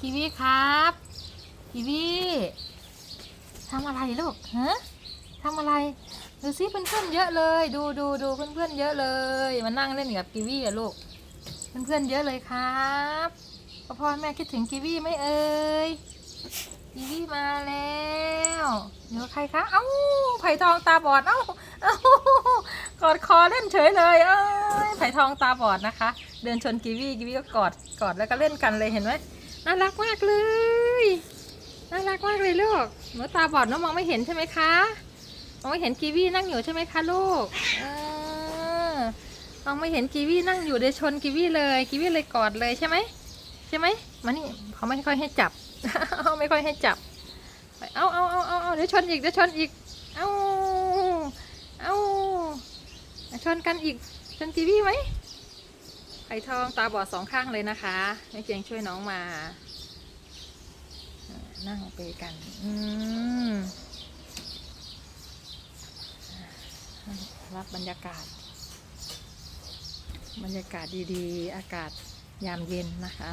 กีวีครับกีวีทำอะไรลูกฮะทำอะไร ดูซิเพื่อนๆเยอะเลย ดูดูดูเพื่อนๆเยอะเลยมานั่งเล่นกับกีวีอะลูกเพื่อนๆเยอะเลยครับพ่อพ่อแม่คิดถึงกีวีไหมเอ่ยกีวีมาแล้วเดี๋ยวใครคะเอ้าไผ่ทองตาบอดเอ้าเอ้ากอดคอเล่นเฉยเลยเอ้ยไผ่ทองตาบอดนะคะ เดินชนกีวีกีวีก็กอดกอดแล้วก็เล่นกันเลยเห็นไหม น่ารักมากเลย น่ารักมากเลยลูก หนูตาบอดหนูมองไม่เห็นใช่ไหมคะ มองไม่เห็นกีวีนั่งอยู่ใช่ไหมคะลูกเออมองไม่เห็นกีวีนั่งอยู่เดชนกีวีเลยกีวีเลยกอดเลยใช่ไหมใช่ไหมมานี่เขาไม่ค่อยให้จับเขาไม่ค่อยให้จับเอาเอาเอาเอาเอาเดี๋ยวชนอีกเดี๋ยวชนอีก เอาเอาชนกันอีกชนกีวีไหม ไอทองตาบอดสองข้างเลยนะคะแม่เกียงช่วยน้องมา นั่งไปกัน อืมรับบรรยากาศ บรรยากาศดีๆ อากาศยามเย็นนะคะ